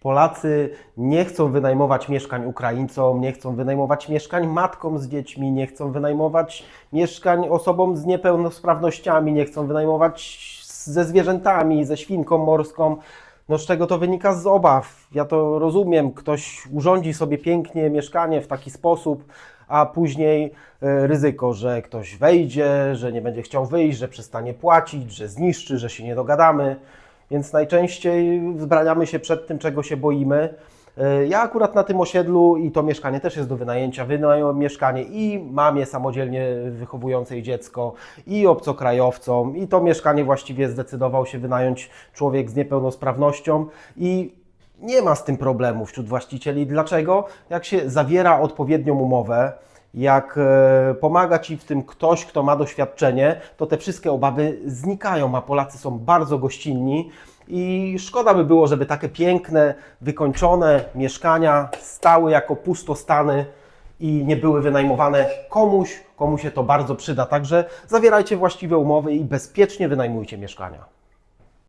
Polacy nie chcą wynajmować mieszkań Ukraińcom, nie chcą wynajmować mieszkań matkom z dziećmi, nie chcą wynajmować mieszkań osobom z niepełnosprawnościami, nie chcą wynajmować ze zwierzętami, ze świnką morską. No z czego to wynika z obaw? Ja to rozumiem, ktoś urządzi sobie pięknie mieszkanie w taki sposób, a później e, ryzyko, że ktoś wejdzie, że nie będzie chciał wyjść, że przestanie płacić, że zniszczy, że się nie dogadamy. Więc najczęściej wzbraniamy się przed tym, czego się boimy. E, Ja akurat na tym osiedlu i to mieszkanie też jest do wynajęcia. Wynająłem mieszkanie i mamie samodzielnie wychowującej dziecko, i obcokrajowcom, i to mieszkanie właściwie zdecydował się wynająć człowiek z niepełnosprawnością. I nie ma z tym problemu wśród właścicieli. Dlaczego? Jak się zawiera odpowiednią umowę, jak e, pomaga ci w tym ktoś, kto ma doświadczenie, to te wszystkie obawy znikają, a Polacy są bardzo gościnni. I szkoda by było, żeby takie piękne, wykończone mieszkania stały jako pustostany i nie były wynajmowane komuś, komu się to bardzo przyda. Także zawierajcie właściwe umowy i bezpiecznie wynajmujcie mieszkania.